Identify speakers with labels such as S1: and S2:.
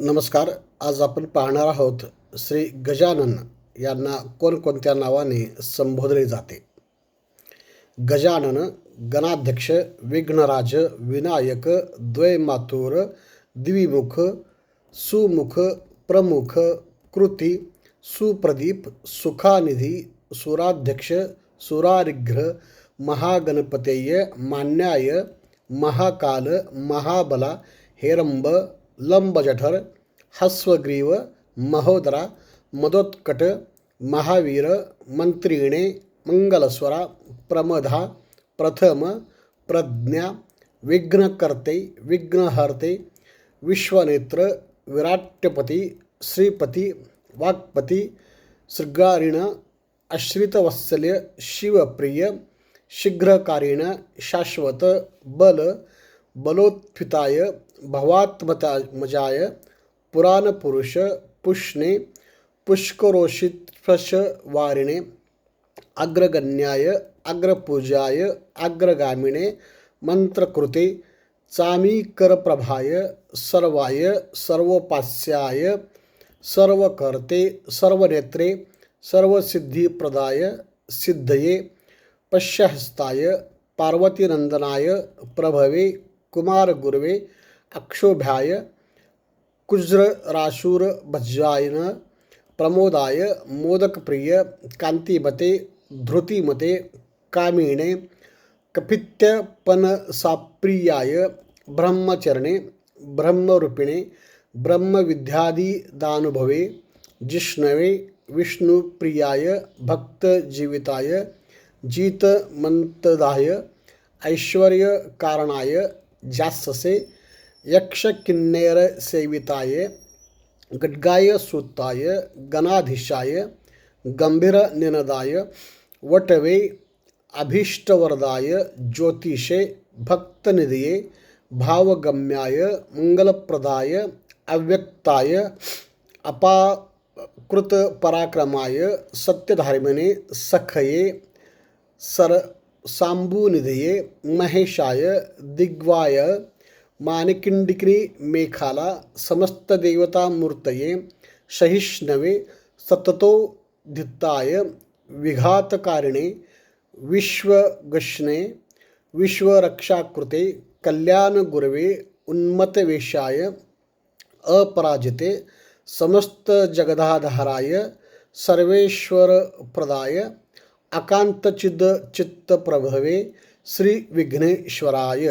S1: नमस्कार आज आपण पाहणार आहोत श्री गजानन यांना कोणकोणत्या नावाने संबोधले जाते? गजानन गणाध्यक्ष विघ्नराज विनायक द्वैमातुर द्विमुख सुमुख प्रमुख कृती सुप्रदीप सुखानिधी सुराध्यक्ष सुरारिघ्र महागणपतेय मान्याय महाकाल महाबला हेरंब लंबजठर हस्वग्रीव महोदरा, मदोत्कट, महावीर, मंत्रिणे, मंगलस्वरा, प्रमधा, प्रथम, प्रज्ञा, विघ्नकर्ते, विघ्नहर्ते, विश्वनेत्र, विराट्यपती, श्रीपती, वाक्पती शृगारिण आश्रितवत्सल्य शिवप्रिय, शीघ्रकारिण, शाश्वत, बल, बलोत्थिताय भवात्मजाय पुराणपुरुष पुष्णे पुष्करोषित्वशवारिणे अग्रगण्याय, अग्रपूजाय, अग्रगामिणे, मंत्रकृते, चामीकरप्रभाय, सर्वाय, सर्वोपास्याय, सर्वकर्ते, सर्वनेत्रे, सर्वसिद्धिप्रदाय, सिद्धये, पश्यहस्ताय पार्वतीनंदनाय प्रभवे, कुमारगुरवे अक्षोभ्याय कुज्रराशूरभज्जायन प्रमोदाय मोदकप्रिय कांतिमते धृतिमते कामिणे कपित्यपनसाप्रियाय ब्रह्मचरणे ब्रह्मरूपिणे ब्रह्मविद्यादिदानुभवे जिष्णवे विष्णुप्रियाय भक्तजीविताय जितमंतदाय ऐश्वर्यकारणाय जास्ससे यक्षकिन्नेरसेविताय गड्गाय सुताय गणाधीशाय गंभीरनिनदाय वटवे, अभीष्टवरदाय, ज्योतिषे, भक्तनिधये, भावगम्याय, मंगलप्रदाय, अव्यक्ताय, अपाकृतपराक्रमाय, सत्यधार्मिने, सखये, सर, सांबुनिधये, महेशाय, दिग्वाय मानिकिंडिक्री, मेखाला, समस्त देवतामूर्तये, सहिष्णवे सततोदिताय विघातकारिणे, विश्वगश्ने, विश्वरक्षाकृते, कल्याणगुरवे उन्मतवेशाय अपराजिते, समस्त जगदाधाराय, सर्वेश्वरप्रदाय अकांतचिद चित्तप्रभवे श्री विघ्नेश्वराय